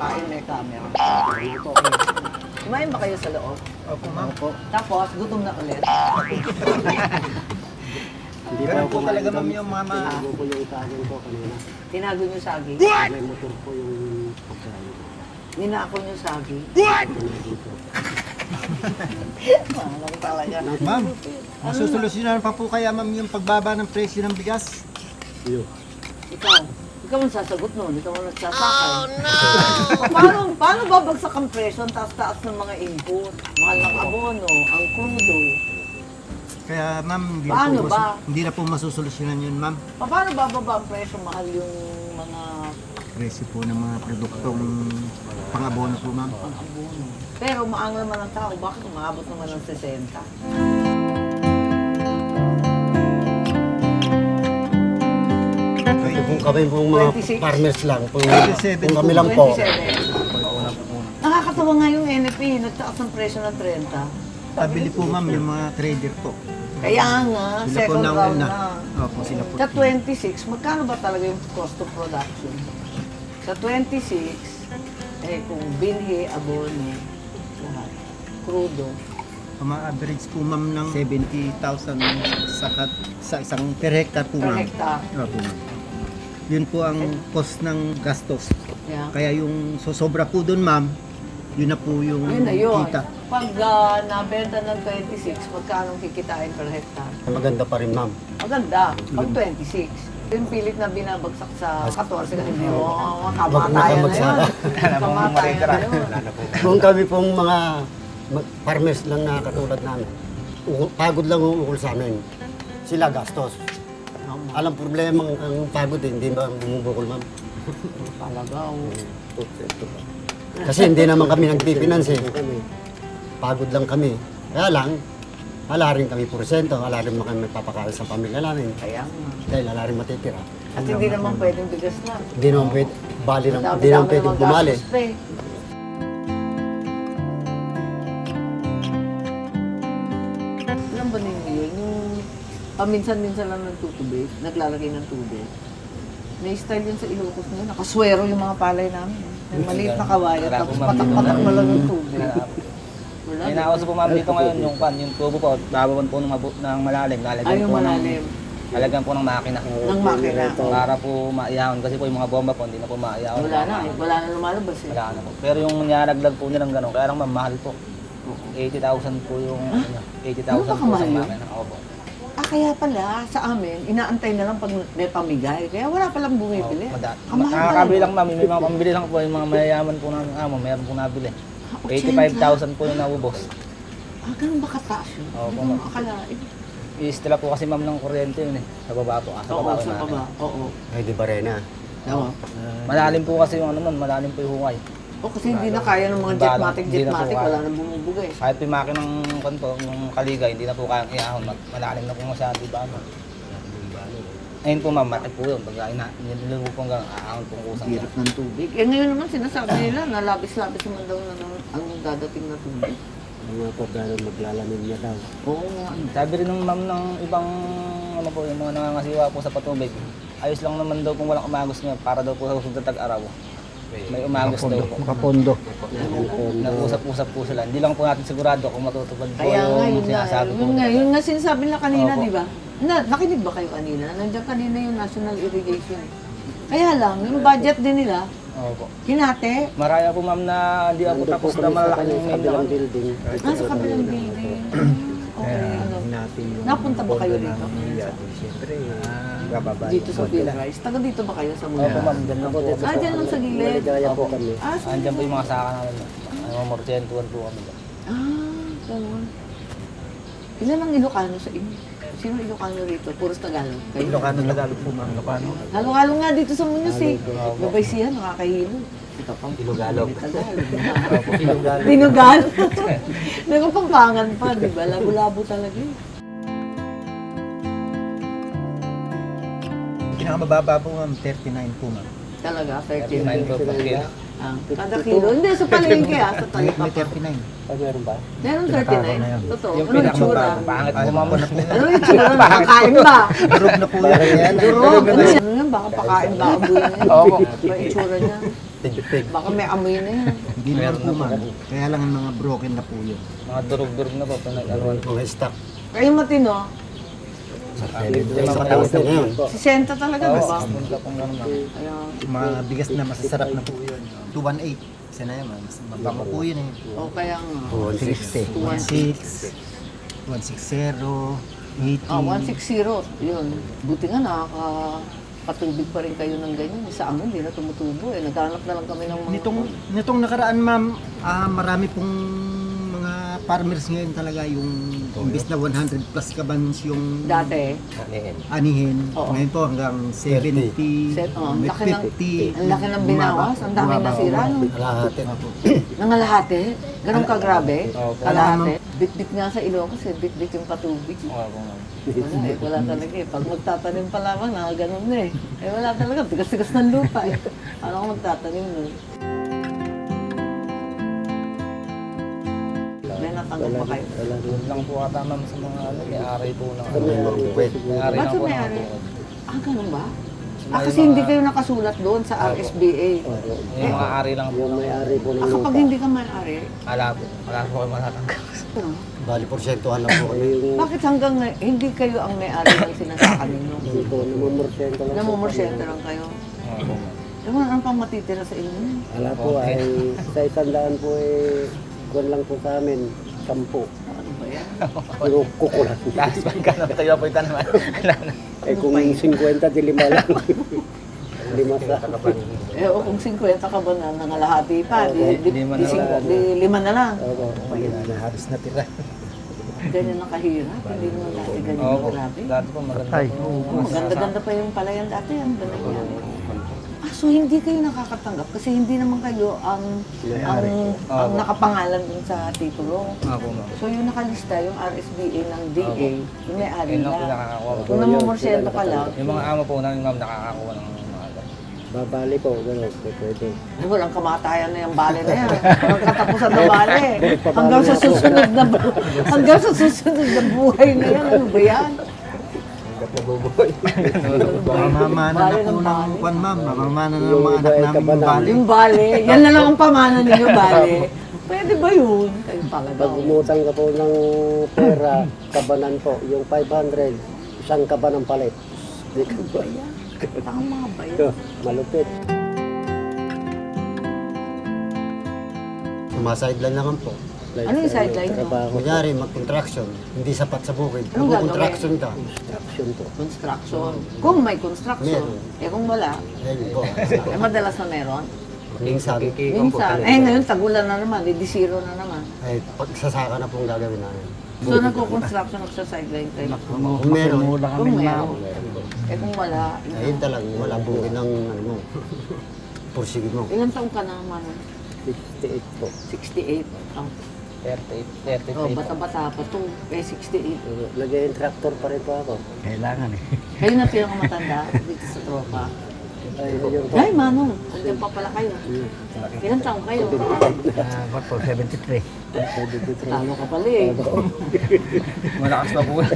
kakain may camera. Opo. Kumain ba kayo sa loob? Opo, ma'am. Opo. Tapos, gutom na ulit. Hindi Ganun po talaga, ma'am, yung mama. Tinago ko yung saging ko kanina. Tinago niyo saging. May motor po yung pagkain ko. Ninako niyo saging. Ko. Malang talaga. Ma'am, masusolusyonan pa po kaya ma'am yung pagbaba ng presyo ng bigas? Iyo. Ikaw, ikaw ang sasagot nun. Ikaw ang nagsasakay. Oh no! paano, paano babagsak ang presyo? Ang taas-taas ng mga input. Mahal ng abono, ang crudo. Kaya ma'am, hindi, Paano na po, ba? masu- hindi na po masusolusyonan yun ma'am. Paano bababa ang presyo? Mahal yung mga Presyo po ng mga produktong pang-abono po ma'am. pang-abono. Pero maang naman ang tao. Bakit umabot naman ng 60? Kung kami pong mga 26. farmers lang. Kung, 27 kung kami po. lang po. 27. Nakakatawa nga yung NFP. Nagtaas ng presyo ng 30. Pabili po ma'am yung mga trader po. Kaya nga, Sila po second na round una. na. Opo, sila po. Sa 26, magkano ba talaga yung cost of production? Sa 26, eh kung binhi, abono, lahat, crudo, Uma-average po ma'am ng 70,000 sa, sa isang per hectare po per ma'am. hectare. Opo ma'am. Yun po ang cost ng gastos. Yeah. Kaya yung sosobra po doon ma'am, yun na po yung Yun na yun. kita. Pag ah, nabenta ng 26, magkano kikitain per hectare? Maganda pa rin ma'am. Maganda. Pag 26. Yung pilit na binabagsak sa 14, hindi mo, Wag na kamatayan na yun. Kamatayan na yun. Kung kami pong mga mag- farmers lang na katulad namin, u- pagod lang uukol sa amin. Sila gastos. Alam problema ang, ang pagod eh, hindi ba bumubukol ma'am? Palagaw. Kasi hindi naman kami nagpipinanse. Pagod lang kami. Kaya lang, wala rin kami porsyento, wala rin kami papakain sa pamilya namin. Kaya nga. Dahil wala rin matitira. At hindi naman pwedeng bigas na. Hindi naman pwede, bali Dami- hindi naman dami pwede namang bumali. Paminsan-minsan lang nagtutubig, naglalagay ng tubig. May style yun sa Ilocos nyo. Nakaswero yung mga palay namin. May maliit na kawayan, tapos po, patak-patak mo lang ng tubig. Wala. May nakauso po ma'am dito ngayon yung pan, yung tubo po, babawan po ng, mabu- ng malalim, lalagyan Ay, yung po malalim. ng, lalagyan po ng makina. Ng makina. Para po maiyahon kasi po yung mga bomba po, hindi na po maiyahon. Wala na eh. Wala na lumalabas eh. Wala na po. Pero yung nilalaglag po nilang gano'n, kaya lang ma'am, mahal po. 80,000 po yung, ano, 80,000 Ano ba po kamahal sa yun? makina. Opo. Ah, kaya pala, sa amin, inaantay na lang pag may pamigay. Kaya wala palang bumibili. Opo, mada- Kamahal Nakakabili pala. lang ma'am, may mga pambili lang po, yung mga mayayaman po ng amo, meron po nabili. Ah, 85,000 po yung naubos. Ah, ganun ba kataas yun? Oo, Hindi po, mo ma'am. I-stila po kasi ma'am ng kuryente yun eh. Sa baba po. Ah, sa Oo, baba po sa namin. baba. Oo. Ay, di ba rin ah. Oo. Malalim po kasi yung ano nun, malalim po yung hungay. O kasi hindi na kaya ng mga jetmatic, jetmatic, kaya. wala nang bumubugay. Kahit yung makina ng kanto, yung kaligay, hindi na po kayang iahon. Malalim na po masyado, di ba? Ayun po ma'am, matik po yun. Pag ina, nilulubo po hanggang aahon po kusang yan. Hirap ng tubig. Eh ngayon naman sinasabi nila na labis-labis naman daw na ng, ang dadating na tubig. Mga pagkano maglalamin niya daw. Oo nga. Sabi rin ng ma'am ng ibang ano po, yung mga nangangasiwa po sa patubig. Ayos lang naman daw kung walang umagos niya para daw po sa susunod na tag-araw. May umagos daw po. Makapondo. Nag-usap-usap po sila. Hindi lang po natin sigurado kung matutupad po Kaya nga, yung yun nga. sinasabi po. Yun nga, yun nga sinasabi nila kanina, Opo. di ba? Na, nakinig ba kayo kanina? Nandiyan kanina yung National Irrigation. Kaya lang, yung budget din nila, Opo. kinate, Maraya po ma'am na hindi ako tapos po na malaki yung sa main kabilang na. building. nasa kabilang building. Okay, ano. Napunta ba kayo dito? Siyempre, Ah, bababa Dito sa Bill Rice. Taga dito ba kayo sa Opo Mula? ma'am, dyan lang po. Ah, dyan lang sa gilid. Maligaya po kami. Ah, sa Andyan po yung mga saka namin. Ano, mortyentuan po kami. Ah, ganun. Ilan ang Ilocano sa inyo? Sino Ilocano rito? Puros Tagalog. Kayo? Ilocano Tagalog po ma'am. Ilocano. Halo-halo nga dito sa Munyos eh. Gabay siya, nakakahilo. Ito pang Ilogalog. Tagalog. Ilocano. Tinugal. Nagpapampangan pa, di ba? Labo-labo talaga eh. Pinakamababa po ma'am, 39 po ma'am. Talaga, 39 po 13. per kilo. Ah, kada kilo. Hindi, sa palengke ah, sa May, may pa. 39. Ay, meron ba? Meron na yan. 39. Totoo. Yung Anong itsura? pinakamababa. Pangit po ma'am. Anong itsura? Pakain ba? Durog na po yan. Durog. Ano yan? Ano yan? Baka pakain ba ang buhay niya? Opo. Ba itsura niya? Tig-tig. Baka may amoy na yan. Hindi naman po ma'am. Kaya lang ang mga broken na po yun. Mga durog-durog na po. Pinag ano, Mga stock. Kayo matino, Sa taon na ngayon. si Senta talaga, di ba? mga bigas na masasarap na po yun. 218. Isa na yan ma'am. Mas Mabango po yun eh. O kaya nga. 160. 16. 160. 80. Ah, 160. Yun. Buti nga nakaka patubig pa rin kayo ng ganyan. Sa amin, hindi na tumutubo eh. Naghanap na lang kami ng mga... Nitong, nitong nakaraan ma'am, ah, marami pong farmers ngayon talaga yung imbis na 100 plus kabans yung Dati, anihin. Oo. Ngayon po hanggang 70, set, oh, ang laki ng, 50. ang laki ng binawas. Ang daming Bumaba, nasira. No? Kalahati. Nangalahati. Ganun kagrabe. Opo. Kalahati. Bit-bit nga sa Ilocos eh. Bit-bit yung patubig. eh. Oo po ma'am. Wala eh. Wala talaga eh. Pag magtatanim pa lamang, na ganun na eh. Eh wala talaga. Tigas-tigas ng lupa eh. Ano kung magtatanim nun? May natanggap pa kayo. Doon lang po ata ma'am sa mga ano, may-ari po ng ano. Wait. May-ari Ba't lang po ng may-ari? ano. Ah, ganun ba? Ah, kasi mga- hindi kayo nakasulat doon sa RSBA. Yung mga ari lang po. May-ari po. Ah, kapag hindi ka may-ari, Wala po. Wala po kayo matatanggap. ano? Bali, porsentuhan lang po kami. Bakit hanggang ngayon, hindi kayo ang may-ari ng sinasaka ninyo? Namumursyento lang kayo. Oo po ma'am. Eh, wala nang pang matitira sa inyo. Wala po ay sa isang daan po eh kuwan lang po sa amin, sampu. Ano ba yan? Pero kukulat. Tapos pagka tayo po ito naman. Eh kung 50 di lima lang. lima sa Eh, o kung 50 ka ba na nangalahati pa, di, di, di, Lima na sing- lang. di lima na lang. Opo. Halos na tira. Ganyan ang kahirap. Hindi naman dati ganyan Oo po. grabe. Dati po maganda. Oh, ganda-ganda pa yung palayan dati. Ang ganda niya. Ah, so hindi kayo nakakatanggap kasi hindi naman kayo ang ang, ang nakapangalan dun sa titulo. Po ma'am. So yung nakalista, yung RSBA ng DA, yung may-ari Yun lang po na. nakakakuha po. Kung namumorsyento ka lang, Yung mga amo po namin ma'am nakakakuha ng mga. Babali po, gano'n. Pwede. Ay, walang kamatayan na yung bale na yan. Walang katapusan na bale. Hanggang sa susunod na bu- hanggang sa susunod na buhay na yan. Ano ba yan? Mamamana na po ng kwan ma'am. Mamamana na ng mga anak namin yung bali. Yung bale, yan na lang ang pamana ninyo, bale. Pwede ba yun? Kayo talaga. Pag umutang ka po ng pera, kabanan po, yung 500, isang kaban ng palit. Di ka ba? Tama mga bayan. Ito, malupit. Sumasideline naman po. Ano yung sideline mo? Trabaho, Kunyari, mag-contraction. Hindi sapat sa bukid. Anong Mag-contraction ka. construction po. Construction. Kung may construction. Meron. Eh kung wala, Ayun po. eh madalas na meron. Minsan, Minsan, eh ngayon tagulan na naman, di zero na naman. ay pagsasaka na pong gagawin namin. So nagko-construction ako sa sideline kayo. Kung meron, Kung meron. Eh kung wala, ayun talaga, wala bukid ng ano mo. Pursige mo. ilan taong ka na naman? 68 po. 68. Oh, 38, 38 oh bata-bata pa to. Eh 68. Pero Lagay yung tractor pa rin po ako. Kailangan eh. Kayo na pinakamatanda dito sa tropa. Ay, yun po. Ay, Manong, nandiyan pa pala kayo. Ilan taong kayo? Ah, what po? 73. Talo ka pala eh. Malakas na po.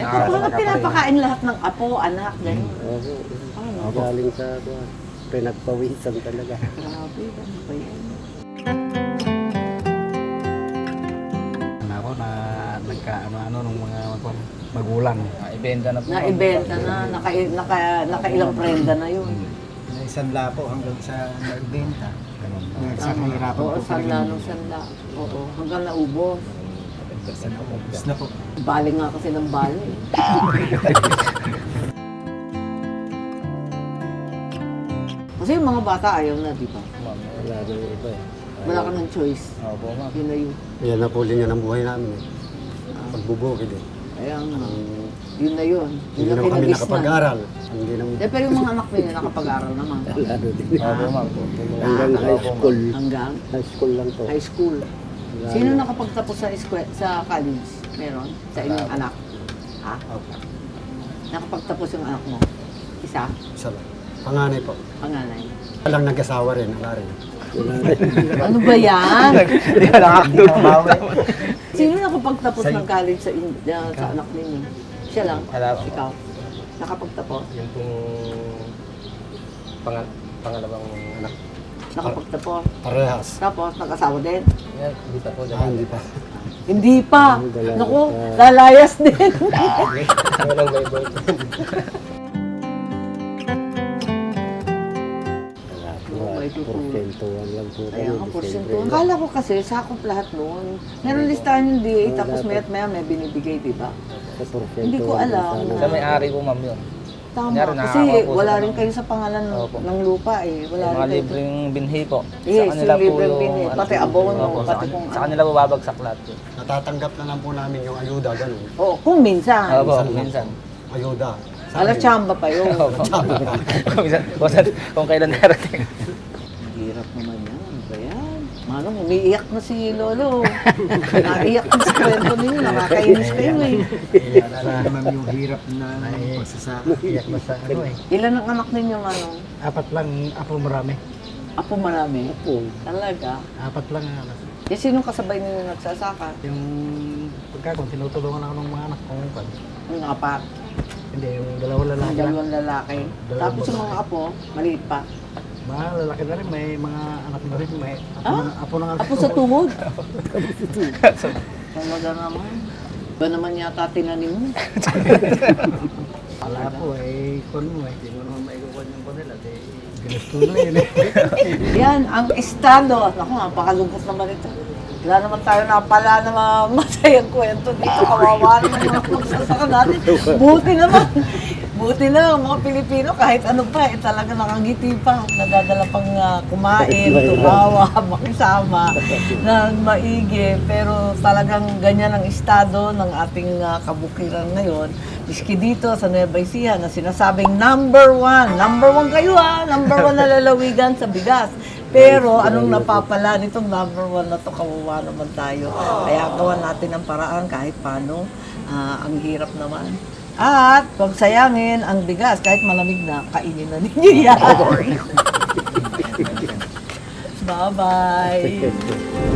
Eh, kung mga pinapakain lahat ng apo, anak, gano'n. Opo. Paano? Galing sa kuwan. pinagpawisan talaga. Grabe, ano ba yan? Magulang. Ibenta na po. Na-ibenta na, naka, naka, nakailang prenda na yun. Na isang lapo hanggang sa nagbenta. Sa nahirapan Oo, po sanla nung sanla. Oo, hanggang naubos. Tapos na po. Bali nga kasi ng bali. kasi yung mga bata ayaw na, di ba? Ma'am. Wala na yung iba eh. Wala ka ng choice. Opo ma'am. Yun na yun. Yan na po linya ng buhay namin. eh. Pagbubukid eh. Ang- yun na yun. Hindi Yun na naman kami kinagis na. nakapag-aral. Hindi naman Eh, pero yung mga anak ninyo nakapag-aral naman. Wala na din. Opo ma'am. Hanggang high school. Hanggang High school lang to. high school. Wala Sino na. nakapagtapos sa eskwela, sa college? Meron? Sa inyong anak? Ha? Nakapagtapos yung anak mo? Isa? isa lang. Panganay po. Panganay? Walang nag-asawa rin, wala rin. Wala. Ano ba yan? Hindi ka nakakatuwa. Sino nakapagtapos ng college sa, in- uh, sa anak ninyo? Siya lang? Wala po. Ikaw? Nakapagtapos? Yung pong pangat pangalawang anak. Nakapagtapos. Parehas. Tapos, nag-asawa din. Yan, Hindi pa po. Ah, hindi pa. Hindi pa. Naku, lalayas din. Walang may boyfriend. porsentuhan lang po kami. Kaya nga, porsyento. Akala ko kasi, sakop lahat noon. Meron listahan yung DA, tapos mayat maya may binibigay, di ba? Sa porsentuhan Hindi ko alam. Sa may-ari po ma'am yun. Tama. Kunyari, Kasi nakakakuha po wala sila rin ng- kayo sa pangalan ng, Opo. ng lupa eh. Wala Yung mga rin kayo. libreng binhi po. Yes, yung libreng binhi, ano pati abono, opo, pati sa, kung sa ano. kanila po babagsak lahat po. Natatanggap na lang po namin yung ayuda, ganun. Oo, kung minsan. Opo, minsan minsan. Ayuda. Ala, chamba pa yun. Opo. minsan, minsan, kung kailan darating. Hirap naman yan. Ano ba yan? Manong, umiiyak na si Lolo. Naiiyak na sa kwento ninyo. Nakakainis kayo eh. Wala naman yung hirap na pagsasaka. Iyak na sa ano eh. Ilan ang anak ninyo, Manong? Apat lang, apo marami. Apo marami. Opo. Talaga. Apat lang ang anak. Eh, sino kasabay ninyo nagsasaka? Yung pagkakon, tinutulungan ako ng mga anak kong pan. Yung apat. Hindi, yung dalawang Ang lalaki lang. dalawang lalaki. Tapos yung mga apo, maliit pa. Mga lalaki na rin, may mga anak na rin. May apo, Ah? na, apo na. Apo sa tuhod. Talaga naman. Ba naman yata tinanim mo? Wala po eh, kon mo eh. Hindi mo naman maikukuha yung kon nila. Di, ginusto na yun eh. Yan, ang estado. Naku, napakalungkot naman ito. Wala naman tayo napala na mga masayang kwento dito. Kawawa naman yung mga magsasaka natin. Buti naman. Buti na mga Pilipino kahit ano pa eh talaga nakangiti pa. Nadadala pang ah, kumain, tumawa, makisama, na maigi. Pero talagang ganyan ang estado ng ating ah, kabukiran ngayon. Miski dito sa Nueva Ecija na sinasabing number one. Number one kayo ah. Number one na lalawigan sa bigas. Pero anong napapala nitong number one na to, kawawa naman tayo. Kaya gawa natin ang paraan kahit paano. Ah, ang hirap naman. At huwag sayangin ang bigas kahit malamig na, kainin na ninyo yan. Bye-bye.